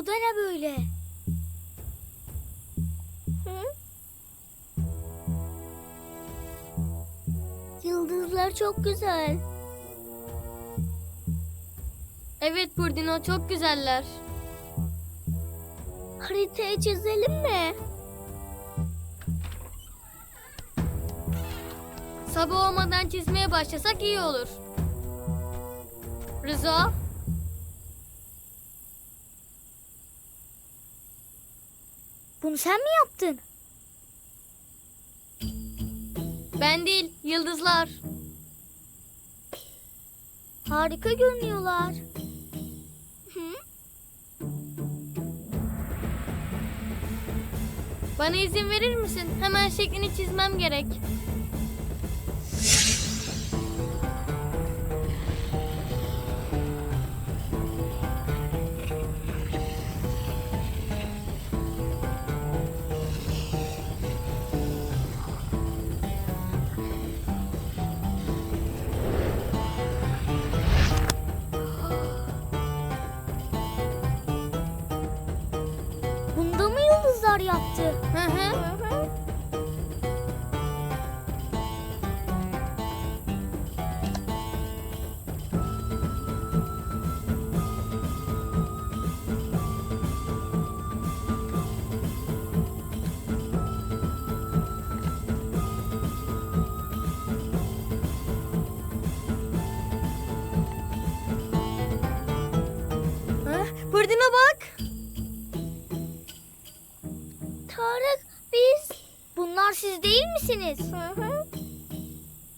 Bu da ne böyle? Yıldızlar çok güzel. Evet Burdino çok güzeller. Haritayı çizelim mi? Sabah olmadan çizmeye başlasak iyi olur. Rıza, Bunu sen mi yaptın? ben değil, yıldızlar. Harika görünüyorlar. Bana izin verir misin? Hemen şeklini çizmem gerek. Yaptı? Hı hı. Burdino bak. Siz değil misiniz?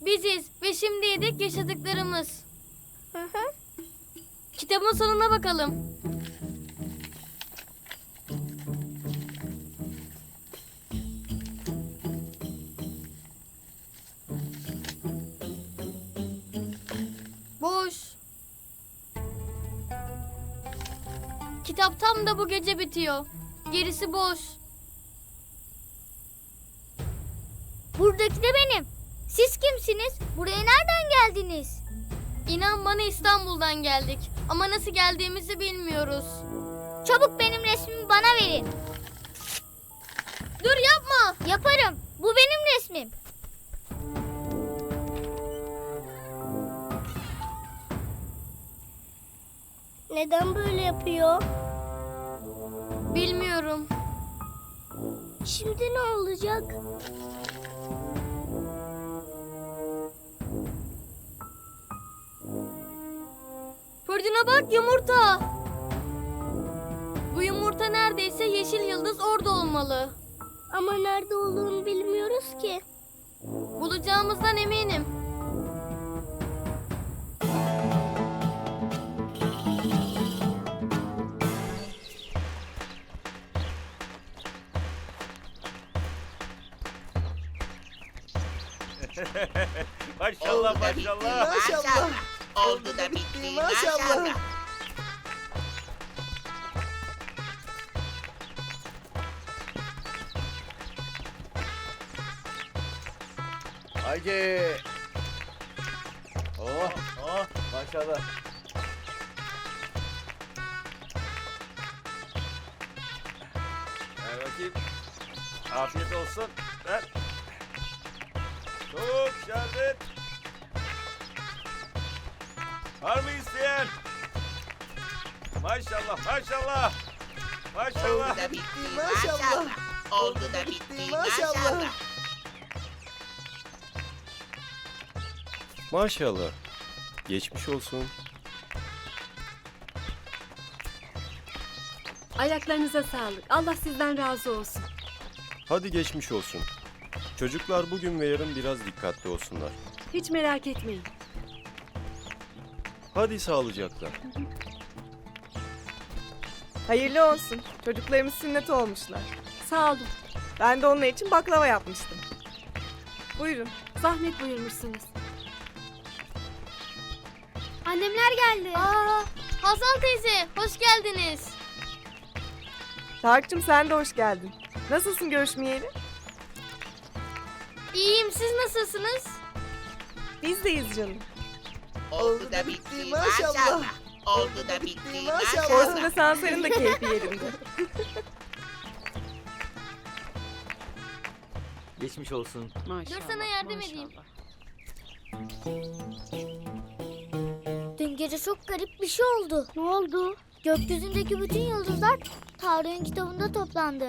Biziz ve şimdi yedik yaşadıklarımız. Kitabın sonuna bakalım. Boş. Kitap tam da bu gece bitiyor. Gerisi boş. Buradaki de benim. Siz kimsiniz? Buraya nereden geldiniz? İnan bana İstanbul'dan geldik. Ama nasıl geldiğimizi bilmiyoruz. Çabuk benim resmimi bana verin. Dur yapma. Yaparım. Bu benim resmim. Neden böyle yapıyor? Bilmiyorum. Şimdi ne olacak? Fırtına bak yumurta. Bu yumurta neredeyse yeşil yıldız orada olmalı. Ama nerede olduğunu bilmiyoruz ki. Bulacağımızdan eminim. Maşallah maşallah. maşallah. Oldu da bitti maşallah. Haydi. Oh oh maşallah. Ver bakayım. Afiyet olsun. Ver. Soğuk şerbet. Var mı isteyen? Maşallah maşallah. Maşallah. Oldu da bitti maşallah. Oldu da bitti maşallah. Maşallah. Geçmiş olsun. Ayaklarınıza sağlık. Allah sizden razı olsun. Hadi geçmiş olsun. Çocuklar bugün ve yarın biraz dikkatli olsunlar. Hiç merak etmeyin. Hadi sağlıcakla. Hayırlı olsun. Çocuklarımız sünnet olmuşlar. Sağ olun. Ben de onun için baklava yapmıştım. Buyurun. Zahmet buyurmuşsunuz. Annemler geldi. Aa, Hazal teyze hoş geldiniz. Tarık'cığım sen de hoş geldin. Nasılsın görüşmeyeli? İyiyim siz nasılsınız? Biz deyiz canım. Oldu da bitti maşallah. Oldu da bitti Orasında maşallah. Sansar'ın da keyfi yerinde. Geçmiş olsun. Dur sana yardım edeyim. Dün gece çok garip bir şey oldu. Ne oldu? Gökyüzündeki bütün yıldızlar Tarık'ın kitabında toplandı.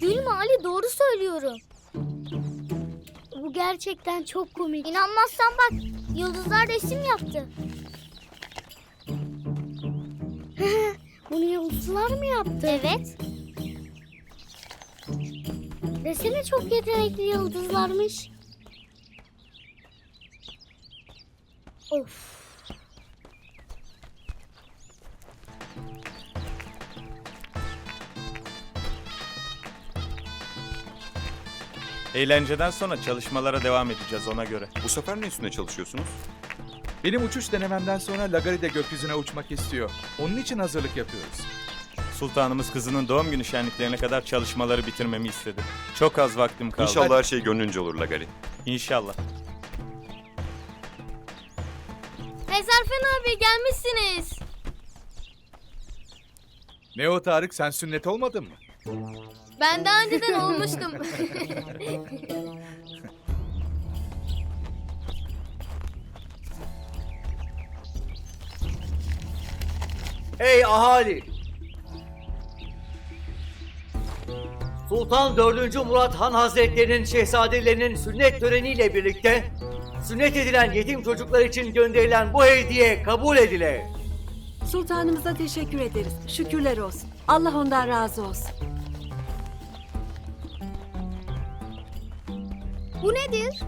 Gülme Ali doğru söylüyorum. Bu gerçekten çok komik. İnanmazsan bak yıldızlar resim yaptı. Bunu yıldızlar mı yaptı? Evet. Desene çok yetenekli yıldızlarmış. Of. Eğlenceden sonra çalışmalara devam edeceğiz ona göre. Bu sefer ne üstüne çalışıyorsunuz? Benim uçuş denememden sonra Lagari de gökyüzüne uçmak istiyor. Onun için hazırlık yapıyoruz. Sultanımız kızının doğum günü şenliklerine kadar çalışmaları bitirmemi istedi. Çok az vaktim kaldı. İnşallah her şey gönlünce olur Lagari. İnşallah. Ezarfen abi gelmişsiniz. Ne o Tarık sen sünnet olmadın mı? Ben daha önceden olmuştum. Ey ahali! Sultan 4. Murat Han Hazretlerinin şehzadelerinin sünnet töreniyle birlikte sünnet edilen yetim çocuklar için gönderilen bu hediye kabul edile. Sultanımıza teşekkür ederiz. Şükürler olsun. Allah ondan razı olsun. Bu nedir?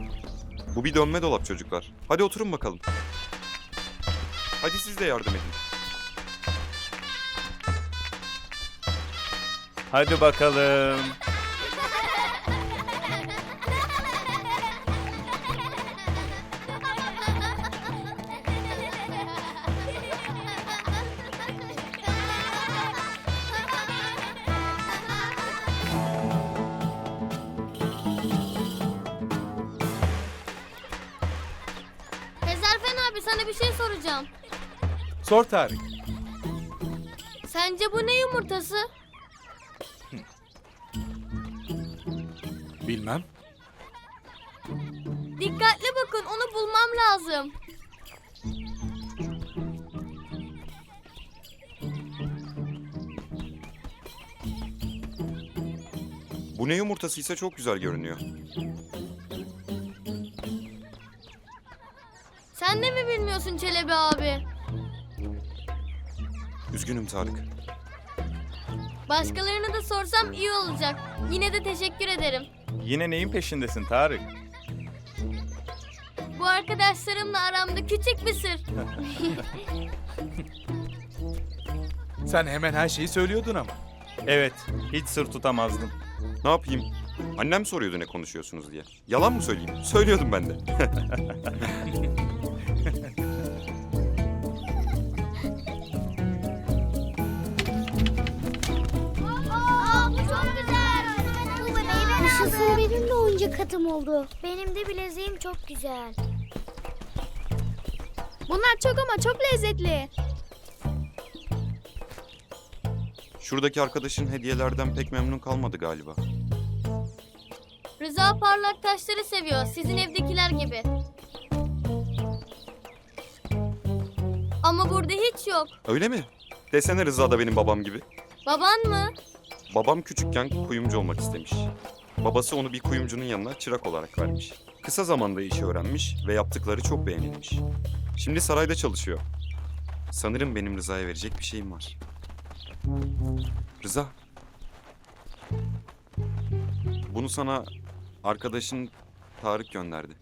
Bu bir dönme dolap çocuklar. Hadi oturun bakalım. Hadi siz de yardım edin. Hadi bakalım. Soracağım. Sor Tarık. Sence bu ne yumurtası? Bilmem. Dikkatli bakın onu bulmam lazım. Bu ne yumurtasıysa çok güzel görünüyor. Bilmiyorsun Çelebi abi? Üzgünüm Tarık. Başkalarına da sorsam iyi olacak. Yine de teşekkür ederim. Yine neyin peşindesin Tarık? Bu arkadaşlarımla aramda küçük bir sır. Sen hemen her şeyi söylüyordun ama. Evet, hiç sır tutamazdım. Ne yapayım? Annem soruyordu ne konuşuyorsunuz diye. Yalan mı söyleyeyim? Söylüyordum ben de. De oyuncak atım oldu. Benim de bileziğim çok güzel. Bunlar çok ama çok lezzetli. Şuradaki arkadaşın hediyelerden pek memnun kalmadı galiba. Rıza parlak taşları seviyor. Sizin evdekiler gibi. Ama burada hiç yok. Öyle mi? Desene Rıza da benim babam gibi. Baban mı? Babam küçükken kuyumcu olmak istemiş. Babası onu bir kuyumcunun yanına çırak olarak vermiş. Kısa zamanda işi öğrenmiş ve yaptıkları çok beğenilmiş. Şimdi sarayda çalışıyor. Sanırım benim Rıza'ya verecek bir şeyim var. Rıza. Bunu sana arkadaşın Tarık gönderdi.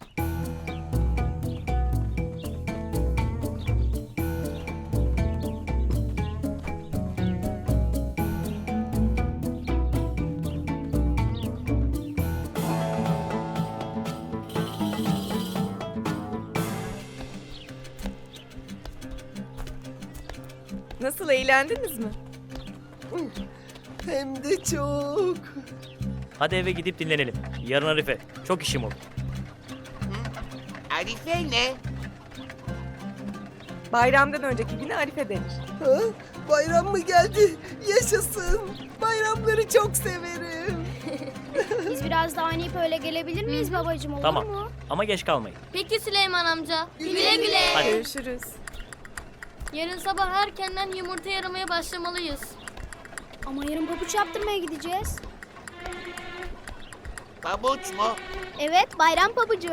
Nasıl eğlendiniz mi? Hem de çok. Hadi eve gidip dinlenelim. Yarın Arife. Çok işim oldu. Arife ne? Bayramdan önceki güne Arife denir. Ha? Bayram mı geldi? Yaşasın. Bayramları çok severim. Biz biraz daha oynayıp öyle gelebilir miyiz babacığım olur Tamam. mu? Ama geç kalmayın. Peki Süleyman amca. Güle güle. Hadi. Görüşürüz. Yarın sabah erkenden yumurta yaramaya başlamalıyız. Ama yarın pabuç yaptırmaya gideceğiz. Pabuç mu? Evet bayram pabucu.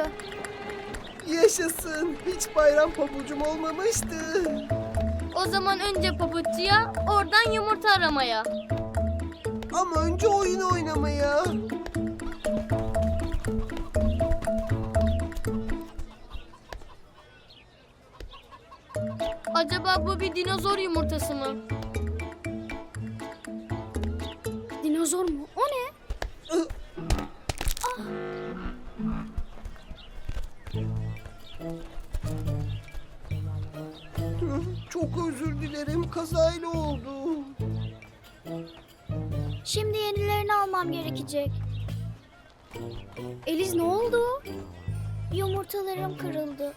Yaşasın. Hiç bayram pabucum olmamıştı. O zaman önce pabuççuya, oradan yumurta aramaya. Ama önce oyun oynamaya. Acaba bu bir dinozor yumurtası mı? Dinozor mu? O ne? Çok özür dilerim. Kazayla oldu. Şimdi yenilerini almam gerekecek. Eliz ne oldu? Yumurtalarım kırıldı.